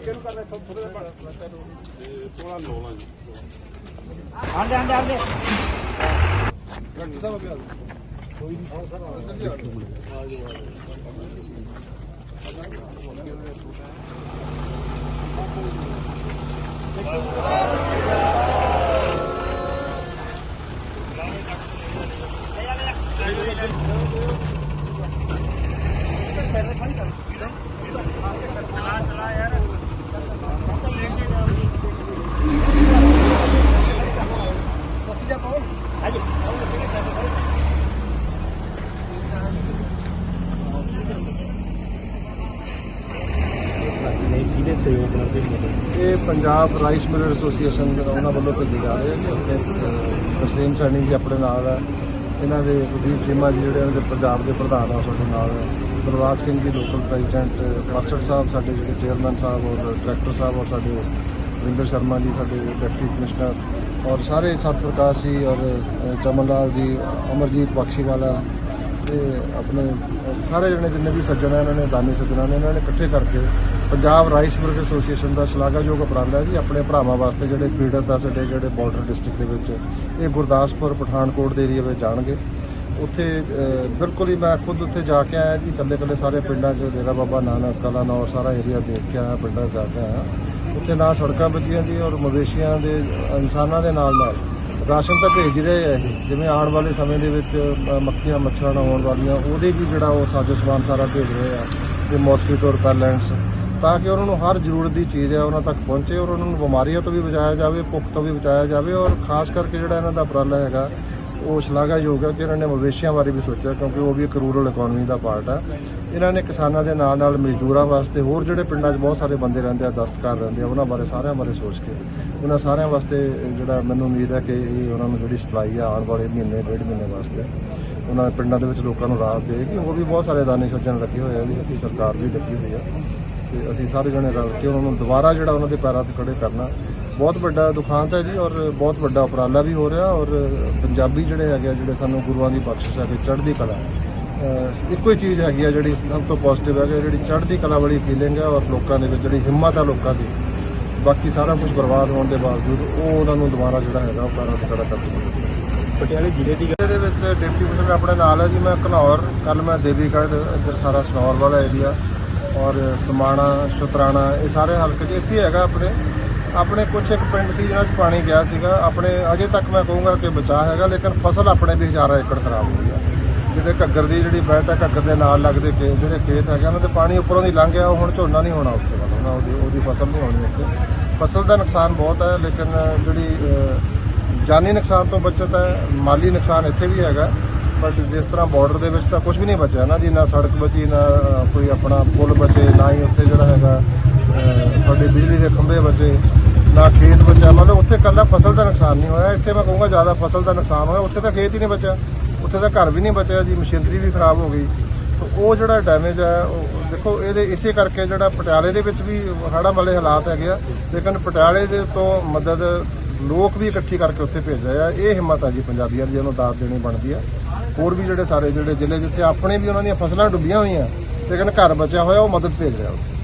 ਅੱਗੇ ਨੂੰ ਕਰਨਾ ਥੋੜਾ ਜਿਹਾ ਤੇ 16 9 ਲਾਂ ਜੀ ਆਂਦੇ ਆਂਦੇ ਆਂਦੇ ਡਾਕਟਰ ਸਾਹਿਬ ਅੱਗੇ ਆ ਕੋਈ ਨਹੀਂ ਆਓ ਸਰ ਇੱਧਰ ਜੀ ਆ ਜਾਓ। ਇਹ ਪੰਜਾਬ ਰਾਈਸ ਮਿਲਰ ਐਸੋਸੀਏਸ਼ਨ ਜਿਹੜਾ ਉਹਨਾਂ ਵੱਲੋਂ ਭੇਜੇ ਜਾ ਰਹੇ ਆ ਕਿ ਆਪਣੇ ਤਰਸੇਮ ਸੈਣੀ ਜੀ ਆਪਣੇ ਨਾਲ ਹੈ ਇਹਨਾਂ ਦੇ ਪ੍ਰਦੀਪ ਚੀਮਾ ਜੀ ਜਿਹੜੇ ਇਹਨਾਂ ਦੇ ਪੰਜਾਬ ਦੇ ਪ੍ਰਧਾਨ ਆ ਸਾਡੇ ਨਾਲ। ਹੈ Singh ji local president, master ਸਾਹਿਬ ਸਾਡੇ ਜਿਹੜੇ ਚੇਅਰਮੈਨ ਸਾਹਿਬ ਔਰ ਡਾਇਰੈਕਟਰ ਸਾਹਿਬ ਔਰ ਸਾਡੇ ਵਿੰਦਰ ਸ਼ਰਮਾ ਜੀ, ਸਾਡੇ ਡਿਪਟੀ ਕਮਿਸ਼ਨਰ ਔਰ ਸਾਰੇ ਸਤ ਪ੍ਰਕਾਸ਼ ਜੀ ਔਰ ਚਮਨ ਲਾਲ ਜੀ, ਅਮਰਜੀਤ ਬਖਸ਼ੀਵਾਲਾ ਤੇ ਆਪਣੇ ਸਾਰੇ ਜਣੇ ਜਿੰਨੇ ਵੀ ਸੱਜਣ ਆ, ਇਹਨਾਂ ਨੇ ਦਾਨੀ ਸੱਜਣਾ ਨੇ, ਇਹਨਾਂ ਨੇ ਇਕੱਠੇ ਕਰਕੇ ਪੰਜਾਬ ਰਾਈਸ ਮਿਲਰ ਐਸੋਸੀਏਸ਼ਨ ਦਾ ਸ਼ਲਾਘਾਯੋਗ ਉਪਰਾਲਾ ਹੈ ਜੀ ਆਪਣੇ ਭਰਾਵਾਂ ਵਾਸਤੇ ਜਿਹੜੇ ਪੀੜਤ ਆ ਸਾਡੇ ਜਿਹੜੇ ਬਾਰਡਰ ਡਿਸਟ੍ਰਿਕਟ ਦੇ ਵਿੱਚ ਇਹ ਗੁਰਦਾਸਪੁਰ ਪਠਾਨਕੋਟ ਦੇ ਏਰੀਆ ਵਿੱਚ ਜਾਣਗੇ। ਉੱਥੇ ਬਿਲਕੁਲ ਹੀ ਮੈਂ ਖੁਦ ਉੱਥੇ ਜਾ ਕੇ ਆਇਆ ਜੀ ਇਕੱਲੇ ਇਕੱਲੇ ਸਾਰੇ ਪਿੰਡਾਂ 'ਚ ਡੇਰਾ ਬਾਬਾ ਨਾਨਕ ਕਲਾ ਨੌਰ ਸਾਰਾ ਏਰੀਆ ਦੇਖ ਕੇ ਆਇਆ ਪਿੰਡਾਂ 'ਚ ਜਾ ਕੇ ਆਇਆ। ਉੱਥੇ ਨਾ ਸੜਕਾਂ ਬਚੀਆਂ ਜੀ ਔਰ ਮਵੇਸ਼ੀਆਂ ਦੇ ਇਨਸਾਨਾਂ ਦੇ ਨਾਲ ਨਾਲ ਰਾਸ਼ਨ ਤਾਂ ਭੇਜ ਹੀ ਰਹੇ ਆ ਇਹ। ਜਿਵੇਂ ਆਉਣ ਵਾਲੇ ਸਮੇਂ ਦੇ ਵਿੱਚ ਅ, ਮੱਖੀਆਂ ਮੱਛਰਾਂ ਨਾ ਹੋਣ ਵਾਲੀਆਂ ਉਹਦੇ ਵੀ ਜਿਹੜਾ ਉਹ ਸਾਜੋ ਸਮਾਨ ਸਾਰਾ ਭੇਜ ਰਹੇ ਆ ਤੇ ਮੋਸਕੀਟੋ ਰਿਪੈਲੈਂਟਸ। ਤਾਂ ਕਿ ਉਹਨਾਂ ਨੂੰ ਹਰ ਜ਼ਰੂਰਤ ਦੀ ਚੀਜ਼ ਹੈ, ਉਹਨਾਂ ਤੱਕ ਪਹੁੰਚੇ ਔਰ ਉਹਨਾਂ ਨੂੰ ਬਿਮਾਰੀਆਂ ਤੋਂ ਵੀ ਬਚਾਇਆ ਜਾਵੇ, ਭੁੱਖ ਤੋਂ ਵੀ ਬਚਾਇਆ ਜਾਵੇ ਔਰ ਖਾਸ ਕਰਕੇ ਜਿਹੜਾ ਇਹਨਾਂ ਦਾ ਉਪਰਾਲਾ ਹੈਗਾ, ਉਹ ਸ਼ਲਾਘਾਯੋਗ ਹੈ ਕਿ ਇਹਨਾਂ ਨੇ ਮਵੇਸ਼ੀਆਂ ਬਾਰੇ ਵੀ ਸੋਚਿਆ ਕਿਉਂਕਿ ਉਹ ਵੀ ਇੱਕ ਰੂਰਲ ਇਕਨੋਮੀ ਦਾ ਪਾਰਟ ਆ। ਇਹਨਾਂ ਨੇ ਕਿਸਾਨਾਂ ਦੇ ਨਾਲ ਨਾਲ ਮਜ਼ਦੂਰਾਂ ਵਾਸਤੇ ਹੋਰ ਜਿਹੜੇ ਪਿੰਡਾਂ 'ਚ ਬਹੁਤ ਸਾਰੇ ਬੰਦੇ ਰਹਿੰਦੇ ਆ, ਦਸਤਕਾਰ ਰਹਿੰਦੇ ਆ, ਉਹਨਾਂ ਬਾਰੇ ਸਾਰਿਆਂ ਬਾਰੇ ਸੋਚ ਕੇ। ਉਹਨਾਂ ਸਾਰਿਆਂ ਵਾਸਤੇ ਜਿਹੜਾ ਮੈਨੂੰ ਉਮੀਦ ਹੈ ਕਿ ਇਹ ਉਹਨਾਂ ਨੂੰ ਜਿਹੜੀ ਸਪਲਾਈ ਆ ਆਉਣ ਵਾਲੇ ਮਹੀਨੇ, ਡੇਢ ਮਹੀਨੇ ਵਾਸਤੇ, ਉਹਨਾਂ ਦੇ ਪਿੰਡਾਂ ਦੇ ਵਿੱਚ ਲੋਕਾਂ ਨੂੰ ਰਾਹਤ ਦੇਗੀ ਹੋਰ ਵੀ ਬਹੁਤ ਸਾਰੇ ਦਾਨੀ ਸੱਜਣ ਲੱਗੇ ਹੋਏ ਆ ਜੀ, ਅਸੀਂ ਸਰਕਾਰ ਵੀ ਲੱਗੀ ਹੋਈ ਆ। ਤੇ ਅਸੀਂ ਸਾਰੇ ਜਣੇ ਰਲ ਕੇ ਉਹਨਾਂ ਨੂੰ ਦੁਬਾਰਾ ਜਿਹੜਾ ਉਹਨਾਂ ਦੇ ਪੈਰਾਂ ਤੇ ਖੜੇ ਕਰਨਾ। ਬਹੁਤ ਵੱਡਾ ਦੁਖਾਂਤ ਹੈ ਜੀ ਔਰ ਬਹੁਤ ਵੱਡਾ ਉਪਰਾਲਾ ਵੀ ਹੋ ਰਿਹਾ ਔਰ ਪੰਜਾਬੀ ਜਿਹੜੇ ਹੈਗੇ ਆ, ਜਿਹੜੇ ਸਾਨੂੰ ਗੁਰੂਆਂ ਦੀ ਬਖਸ਼ਿਸ਼ ਹੈ ਕਿ ਚੜ੍ਹਦੀ ਕਲਾ। ਇੱਕੋ ਹੀ ਚੀਜ਼ ਹੈਗੀ ਆ ਜਿਹੜੀ ਸਭ ਤੋਂ ਪੋਜ਼ਿਟਿਵ ਹੈ ਕਿ ਜਿਹੜੀ ਚੜ੍ਹਦੀ ਕਲਾ ਵਾਲੀ ਫੀਲਿੰਗ ਹੈ ਔਰ ਲੋਕਾਂ ਦੇ ਵਿੱਚ ਜਿਹੜੀ ਹਿੰਮਤ ਹੈ ਲੋਕਾਂ ਦੀ। ਬਾਕੀ ਸਾਰਾ ਕੁਝ ਬਰਬਾਦ ਹੋਣ ਦੇ ਬਾਵਜੂਦ ਉਹ ਉਹਨਾਂ ਨੂੰ ਦੁਬਾਰਾ ਜਿਹੜਾ ਹੈਗਾ ਉਹ ਪੈਰਾਂ ਤੇ ਖੜਾ ਕਰ ਪਟਿਆਲੇ ਜ਼ਿਲ੍ਹੇ ਦੀ ਇਹਦੇ ਵਿੱਚ ਡਿਪਟੀ ਕਮਿਸ਼ਨਰ ਆਪਣੇ ਨਾਲ ਹੈ ਜੀ ਮੈਂ ਘਨੌਰ ਕੱਲ ਮੈਂ ਦੇਵੀਗੜ੍ਹ ਇੱਧਰ ਸਾਰਾ ਸਨੌਰ ਵਾਲਾ ਏਰੀਆ ਔਰ ਸਮਾਣਾ, ਸ਼ਤਰਾਣਾ, ਇਹ ਸਾਰੇ ਹਲਕੇ 'ਚ ਇੱਥੇ ਹੈਗਾ ਆਪਣੇ। ਆਪਣੇ ਕੁਝ ਇੱਕ ਪਿੰਡ ਸੀ ਜਿਹਨਾਂ 'ਚ ਪਾਣੀ ਗਿਆ ਸੀਗਾ। ਆਪਣੇ ਅਜੇ ਤੱਕ ਮੈਂ ਕਹੂੰਗਾ ਕਿ ਬਚਾਅ ਹੈਗਾ, ਲੇਕਿਨ ਫਸਲ ਆਪਣੇ ਵੀ ਹਜ਼ਾਰਾਂ ਏਕੜ ਖਰਾਬ ਹੋ ਗਈ ਆ। ਜਿਹੜੇ ਘੱਗਰ ਦੀ ਜਿਹੜੀ ਬੈਠ ਹੈ ਘੱਗਰ ਦੇ ਨਾਲ ਲੱਗਦੇ ਖੇਤ ਜਿਹੜੇ ਖੇਤ ਹੈਗੇ ਉਹਨਾਂ ਤੇ ਪਾਣੀ ਉੱਪਰੋਂ ਦੀ ਲੰਘ ਗਿਆ। ਉਹ ਹੁਣ ਝੋਨਾ ਨਹੀਂ ਹੋਣਾ ਉੱਥੇ ਵਾਲਾ। ਉਹਨਾਂ ਉਹਦੀ ਉਹਦੀ ਫਸਲ ਨਹੀਂ ਹੋਣੀ ਉੱਥੇ। ਫਸਲ ਦਾ ਨੁਕਸਾਨ ਬਹੁਤ ਹੈ ਲੇਕਿਨ ਜਿਹੜੀ ਜਾਨੀ ਨੁਕਸਾਨ ਤੋਂ ਬਚਤ ਹੈ ਮਾਲੀ ਨੁਕਸਾਨ ਇੱਥੇ ਵੀ ਹੈਗਾ। ਬਟ ਜਿਸ ਤਰ੍ਹਾਂ ਬਾਰਡਰ ਦੇ ਵਿੱਚ ਤਾਂ ਕੁਝ ਵੀ ਨਹੀਂ ਬਚਿਆ ਨਾ ਜੀ ਨਾ ਸੜਕ ਬਚੀ, ਨਾ ਕੋਈ ਆਪਣਾ ਪੁਲ ਬਚੇ, ਨਾ ਹੀ ਉੱਥੇ ਜਿਹੜਾ ਹੈਗਾ ਸਾਡੇ ਬਿਜਲੀ ਦੇ ਖੰਭੇ ਬਚੇ, ਨਾ ਖੇਤ ਬਚਿਆ। ਮਤਲਬ ਉੱਥੇ ਕੱਲਾ ਫਸਲ ਦਾ ਨੁਕਸਾਨ ਨਹੀਂ ਹੋਇਆ। ਇੱਥੇ ਮੈਂ ਕਹੂੰਗਾ ਜ਼ਿਆਦਾ ਫਸਲ ਦਾ ਨੁਕਸਾਨ ਹੋਇਆ। ਉੱਥੇ ਤਾਂ ਖੇਤ ਹੀ ਨਹੀਂ ਬਚਿਆ। ਉੱਥੇ ਤਾਂ ਘਰ ਵੀ ਨਹੀਂ ਬਚਿਆ, ਜੀ, ਮਸ਼ੀਨਰੀ ਵੀ ਖਰਾਬ ਹੋ ਗਈ। ਸੋ ਉਹ ਜਿਹੜਾ ਡੈਮੇਜ ਹੈ, ਉਹ ਦੇਖੋ, ਇਹਦੇ ਇਸੇ ਕਰਕੇ ਜਿਹੜਾ ਪਟਿਆਲੇ ਦੇ ਵਿੱਚ ਵੀ ਹੜ੍ਹਾਂ ਵਾਲੇ ਹਾਲਾਤ ਹੈਗੇ ਆ। ਲੇਕਿਨ ਪਟਿਆਲੇ ਦੇ ਤੋਂ ਮਦਦ ਲੋਕ ਵੀ ਇਕੱਠੀ ਕਰਕੇ ਉੱਥੇ ਭੇਜ ਰਹੇ ਆ। ਇਹ ਹਿੰਮਤ ਆ ਜੀ ਪੰਜਾਬੀਆਂ ਦੀ ਉਹਨੂੰ ਦਾਤ ਦੇਣੀ ਬਣਦੀ ਆ। ਹੋਰ ਵੀ ਜਿਹੜੇ ਸਾਰੇ ਜਿਹੜੇ ਜ਼ਿਲ੍ਹੇ ਜਿੱਥੇ ਆਪਣੇ ਵੀ ਉਹਨਾਂ ਦੀਆਂ ਫਸਲਾਂ ਡੁੱਬੀਆਂ ਹੋਈਆਂ, ਲੇਕਿਨ ਘਰ ਬਚਿਆ ਹੋਇਆ, ਉਹ ਮਦਦ ਭੇਜ ਰਿਹਾ ਉੱਥੇ।